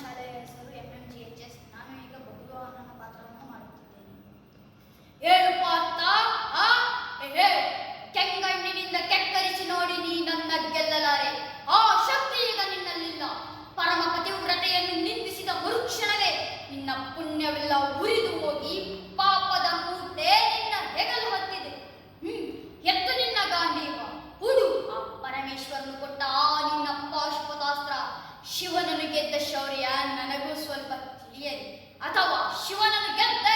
ಶಾಲೆಯ ಹೆಸರು M M G H S ನಾನು ಈಗ ಬಬುಲೋಹನ ಪಾತ್ರವನ್ನು ಮಾಡುತ್ತಿದ್ದೇನೆ. ಹೇಳು ಪಾತ್ರ ಕೆಂಗಣ್ಣಿನಿಂದ ಕೆಕ್ಕರಿಸಿ ನೋಡಿ ನೀ ನನ್ನ ಗೆಲ್ಲಲಾರೆ. ಆ ಶಕ್ತಿ ಈಗ ನಿನ್ನಲ್ಲಿಲ್ಲ. ಪರಮ ಪತಿವ್ರತೆಯನ್ನು ನಿಂದಿಸಿದ ಮರುಕ್ಷಣವೇ ನಿನ್ನ ಪುಣ್ಯವೆಲ್ಲ ಉರಿದು ಹೋಗಿ ಶಿವನನ್ನು ಗೆದ್ದ ಶೌರ್ಯ ನನಗೂ ಸ್ವಲ್ಪ ತಿಳಿಯಲಿ. ಅಥವಾ ಶಿವನನ್ನು ಗೆದ್ದ